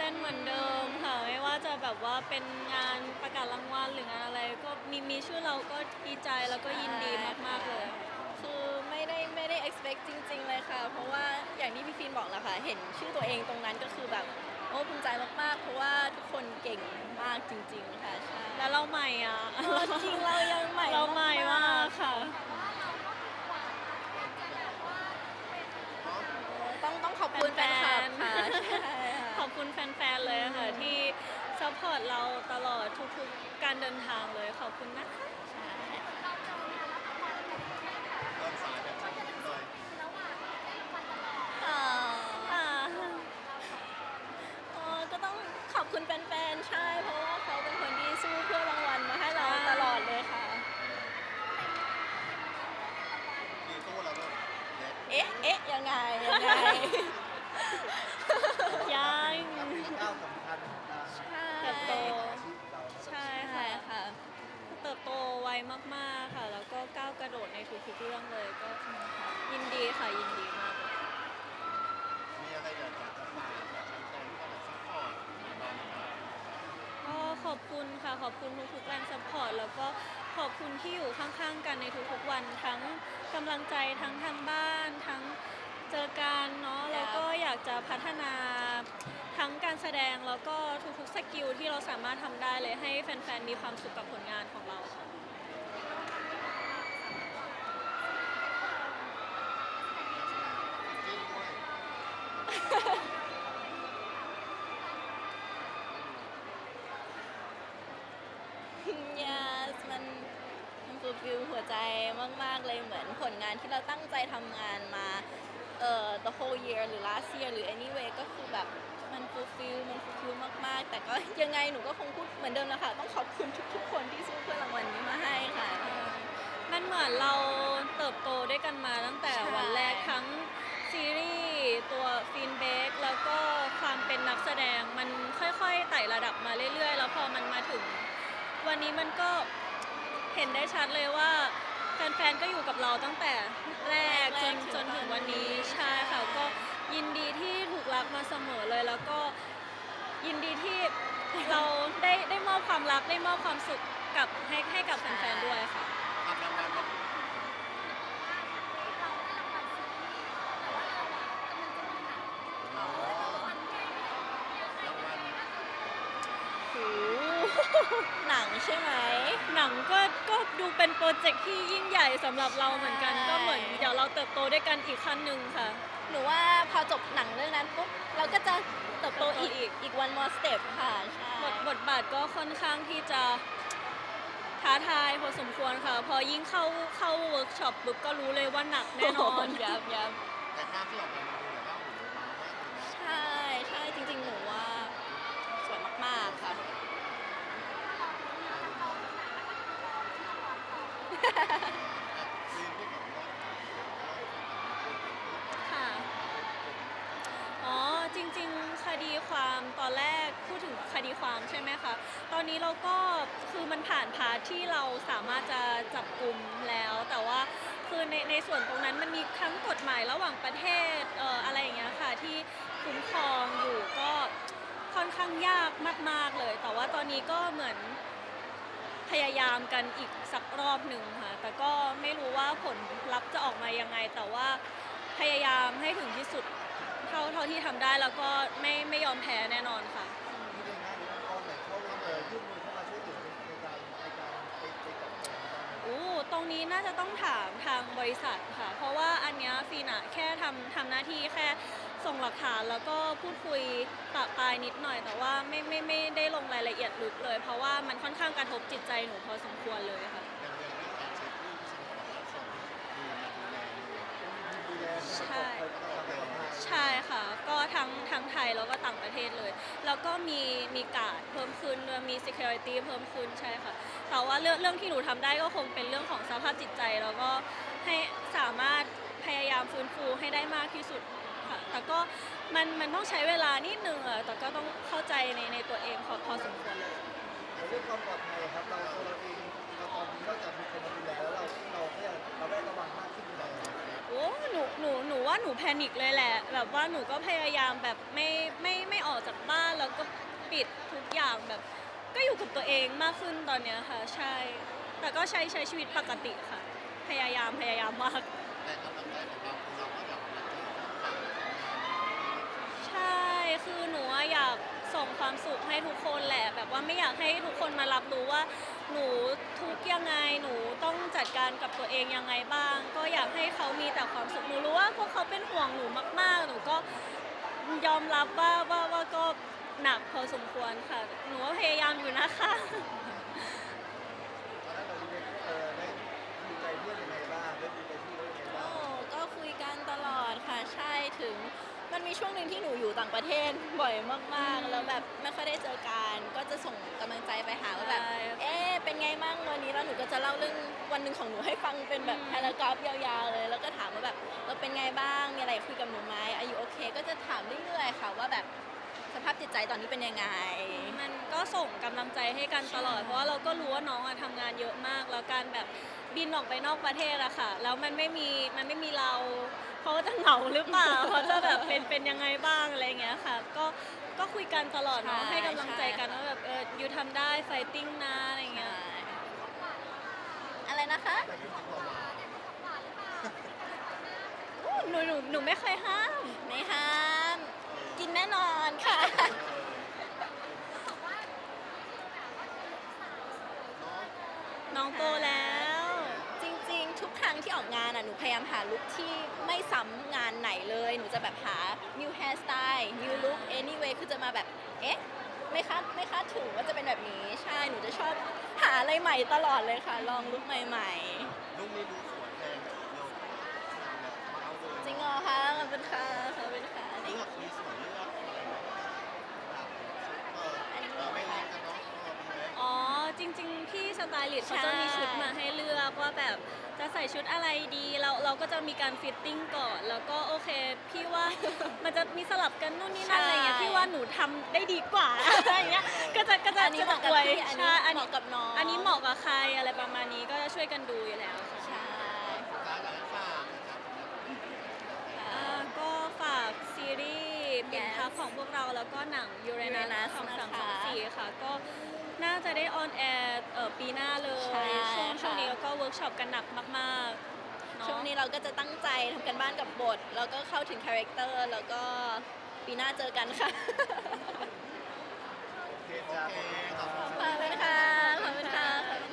เต้นเหมือนเดิมค่ะไม่ว่าจะแบบว่าเป็นงานประกาศรางวัลหรืองานอะไรก็มีมีชื่อเราก็ดีใจแล้วก็ยินดีมากๆเลยค่ะ คือไม่ได้ไม่ได้ expect จริง ๆ เลยค่ะ เพราะว่าอย่างที่พี่ฟินบอกแหละค่ะ เห็นชื่อตัวเองตรงนั้นก็คือแบบโอ้ภูมิใจมากๆ เพราะว่าทุกคนเก่งมากจริง ๆ ค่ะ ใช่แล้วเราใหม่อะเออจริงเรายังใหม่เราใหม่มากค่ะ ต้องต้องขอบคุณแฟน ซัพพอร์ตเราตลอดทุกๆการเดินทางเลยขอบคุณนะคะเริ่มสายแบบช่างคิดเลยอ่าอ่าเออก็ต้องขอบคุณแฟนๆ ใช่ เพราะว่าเขาเป็นคนที่สู้เพื่อรางวัลมาให้เราตลอดเลยค่ะ มีตู้เราด้วยเล็กเอ๊ะเอ๊ะยังไงยังไงยัง ก้าวสำคัญของการ ใช่ เติบโต อาชีพเรา ใช่ ใช่ ค่ะ ค่ะ เติบโตไวมากๆ ค่ะ แล้วก็ก้าวกระโดดในทุกๆ เรื่องเลย ก็ยินดีค่ะ ยินดีมากเลย มีอะไรอยากจะฝากแบบแฟนๆที่แบบซัพพอร์ตเราไหมครับ ก็ข อบคุณค่ะขอบคุณทุกๆแรงสปอร์ตแล้วก็ขอบคุณที่อยู่ข้างๆกันในทุกๆวันทั้งกำลังใจทั้งทางบ้าน ทั้งเจอกันเนาะแล้วก็อยากจะพัฒนาทั้งการแสดงแล้วก็ทุกๆสกิลที่เราสามารถทำได้เลยให้แฟนๆมีความสุขกับผลงานของเราค่ะ จริงด้วย yes มันมันฟูลฟิลหัวใจมาก ๆ เลยเหมือนผลงานที่เราตั้งใจทำงานมาเอ่อ the whole year หรือ last year หรือ anyway ก็คือแบบมันฟูลฟิลมันฟูลฟิลมาก ๆ แต่ก็ยังไงหนูก็คงพูดเหมือนเดิมแหละค่ะต้องขอบคุณทุก ๆ คนที่สู้เพื่อรางวัลนี้มาให้ค่ะ มันเหมือนเราเติบโตด้วยกันมาตั้งแต่ใช่ วันแรกทั้งซีรีส์ตัวฟินเบกแล้วก็ความเป็นนักแสดงมันค่อย วันนี้มันก็เห็นได้ชัดเลยว่า แฟนๆ ก็อยู่กับเราตั้งแต่แรกจนจนถึงวันนี้ใช่ค่ะก็ยินดีที่ถูกรักมาเสมอเลยแล้วก็ยินดีที่เราได้ได้มอบความรักได้มอบความสุขกับให้ให้กับแฟนๆ ด้วยค่ะ ทำรางวัลมาอ๋อรางวัล โอ้ หนังใช่ไหม หนังก็ก็ดูเป็นโปรเจกต์ที่ยิ่งใหญ่สำหรับเราเหมือนกันใช่ ก็เหมือนเดี๋ยวเราเติบโตด้วยกันอีกขั้นหนึ่งค่ะ หนูว่าพอจบหนังเรื่องนั้นปุ๊บเราก็จะเติบโตอีกเติบโตอีก อีก one more step ค่ะใช่บทบทบาทก็ค่อนข้างที่จะท้าทายพอสมควรค่ะ พอยิ่งเข้าเข้าเวิร์กช็อปปุ๊บก็รู้เลยว่าหนักแน่นอน ยับยับแต่ภาพที่ออกมามันดูแบบว่าโอ้โหว้าวมากเลยนะ ใช่ใช่จริงๆ หนูว่าสวยมาก ๆ ค่ะ ซีนที่ของว่า ค่ะ อ๋อ จริง ๆ คดีความตอนแรกพูดถึงคดีความใช่ไหมคะ ตอนนี้เราก็คือมันผ่านพาร์ทที่เราสามารถจะจับกลุ่มแล้ว แต่ว่าคือในในส่วนตรงนั้นมันมีทั้งกฎหมายระหว่างประเทศเอ่ออะไรอย่างเงี้ยค่ะที่คุ้มครองอยู่ก็ค่อนข้างยากมาก ๆเลย แต่ว่าตอนนี้ก็เหมือน พยายามกันอีกสักรอบหนึ่งค่ะ แต่ก็ไม่รู้ว่าผลลัพธ์จะออกมายังไง แต่ว่าพยายามให้ถึงที่สุดเท่าเท่าที่ทำได้แล้วก็ไม่ไม่ยอมแพ้แน่นอนค่ะ นี้น่าจะต้องถามทางบริษัทค่ะ เพราะว่าอันเนี้ยฟีนะแค่ทำทำหน้าที่แค่ส่งหลักฐานแล้วก็พูดคุยปะปลายนิดหน่อย แต่ว่าไม่ไม่ไม่ได้ลงรายละเอียดลึกเลย เพราะว่ามันค่อนข้างกระทบจิตใจหนูพอสมควรเลยค่ะ อย่างเรื่องเรื่องการเช็ครูปชิงของรับส่งดูมาดูแลดูแลใช่ตลอดเลย ใช่ค่ะ ก็ทั้งทั้งไทยแล้วก็ต่างประเทศเลย แล้วก็มีมีการดเพิ่มขึ้นด้วยมี security เพิ่มขึ้นใช่ค่ะ แต่ว่าเรื่องเรื่องที่หนูทำได้ก็คงเป็นเรื่องของสภาพจิตใจ แล้วก็ให้สามารถพยายามฟื้นฟูให้ได้มากที่สุดค่ะ แต่ก็มันมันต้องใช้เวลานิดนึงอะแต่ก็ต้องเข้าใจในในตัวเองพอพอสมควรเลย เรื่องความปลอดภัยครับเราเรา ว่าหนูแพนิคเลยแหละ แบบว่าหนูก็พยายามแบบไม่ไม่ไม่ออกจากบ้านแล้วก็ปิดทุกอย่างแบบ ก็อยู่กับตัวเองมากขึ้นตอนเนี้ยค่ะ ใช่ แต่ก็ใช้ใช้ชีวิตปกติค่ะ พยายามพยายามมาก แต่กำลังใจของเราคือเราก็อยากมาเจอฝั่งของงานใช่ คือหนูอะอยากส่งความสุขให้ทุกคนแหละ แบบว่าไม่อยากให้ทุกคนม รับรู้ว่าหนูทุกข์ยังไงหนูต้องจัดการกับตัวเองยังไงบ้าง ก็อยากให้เขามีแต่ความสุขหนูรู้ว่าพวกเขาเป็นห่วงหนูมาก ๆ หนูก็ยอมรับว่าว่าว่าก็หนักพอสมควรค่ะ หนูพยายามอยู่นะคะ ตอนนั้นเราเรียนเออได้ดูใจเพื่อนยังไงบ้างได้ดูใจพี่เขายังไง โอ้ บ้าง ก็คุยกันตลอดค่ะ ใช่ถึง มันมีช่วงหนึ่งที่หนูอยู่ ต่างประเทศบ่อยมากอืมๆแล้วแบบไม่ค่อยได้เจอกันก็จะส่งกำลังใจไปหาว่าแบบ ใช่ เอ๊ะเป็นไงบ้างวันนี้แล้วหนูก็จะเล่าเรื่องวันหนึ่งของหนูให้ฟังเป็นแบบอืมพารากราฟยาวๆเลย แล้วก็ถามว่าแบบเราเป็นไงบ้างมีอะไรคุยกับหนูไหมอายุโอเค ก็จะถามเรื่อยๆค่ะว่าแบบ สภาพจิตใจตอนนี้เป็นยังไง มันก็ส่งกำลังใจให้กันตลอดใช่เพราะว่าเราก็รู้ว่าน้องอะทำงานเยอะมาก แล้วการแบบบินออกไปนอกประเทศอะค่ะ แล้วมันไม่มีมันไม่มีเราเขาก็จะเหงาหรือเปล่า เขาจะแบบเป็นเป็นยังไงบ้างอะไรอย่างเงี้ยค่ะ ก็ก็คุยกันตลอดเนาะใช่ให้กำลังใจกันใช่ ว่าแบบเออยูทำได้ไฟติ้งนะอะไรอย่างเงี้ย อะไรนะคะแต่จริงๆเรามาอู้หนูหนูหนูไม่เคยห้าม ไม่ห้าม กินแน่นอนค่ะ น้องโตแล้ว จริงๆ ทุกครั้งที่ออกงานอะหนูพยายามหาลุคที่ไม่ซ้ำงานไหนเลย หนูจะแบบหา new hairstyle new look anyway คือจะมาแบบ เอ๊ะ ไม่คาดไม่คาดถึงว่าจะเป็นแบบนี้ ใช่ หนูจะชอบหาอะไรใหม่ตลอดเลยค่ะ ลองลุคใหม่ลุงนี้ดูสวยแทนเร็วมากแบบมาเอาเลยๆ จริงเหรอคะขอบคุณค่ะขอบคุณค่ะเลือกมีสวยเลือกอะไรแบบแบบเออเราไม่เล็กกันเนาะเราเป็นเล็ก อ๋อ จริง ๆ พี่สไตลิสต์เขาจะมีชุดมาให้เลือกว่าแบบจะใส่ชุดอะไรดีเราเราก็จะมีการฟิตติ้งก่อน แล้วก็โอเค พี่ว่ามันจะมีสลับกันนู่นนี่นั่นอะไรเงี้ยใช่พี่ว่าหนูทำได้ดีกว่า อะไรเงี้ยก็จะก็จะอันนี้จะเหมาะกับอวยพี่อันนี้ใช่อันเหนี้มาะกับน้องอันนี้เหมาะกับใครอะไรประมาณนี้ก็จะช่วยกันดูอยู่แล้วค่ะ ใช่การการฝากนะครับอ่าก็ฝากซีรีส์เป็นทัพของพวกเราแล้วก็หนังยูเรนัส Uranus สองสามนะคะ สองสี่ค่ะ ก็ น่าจะได้ออนแอร์เอ่อปีหน้าเลยใช่ช่วงช่วงค่ะนี้ก็เวิร์กช็อปกันหนักมากๆเอะช่วงนี้เราก็จะตั้งใจทำกันบ้านกับบท แล้วก็เข้าถึงคาแรคเตอร์ แล้วก็ปีหน้าเจอกันค่ะ โอเคจ้าขอบคุณ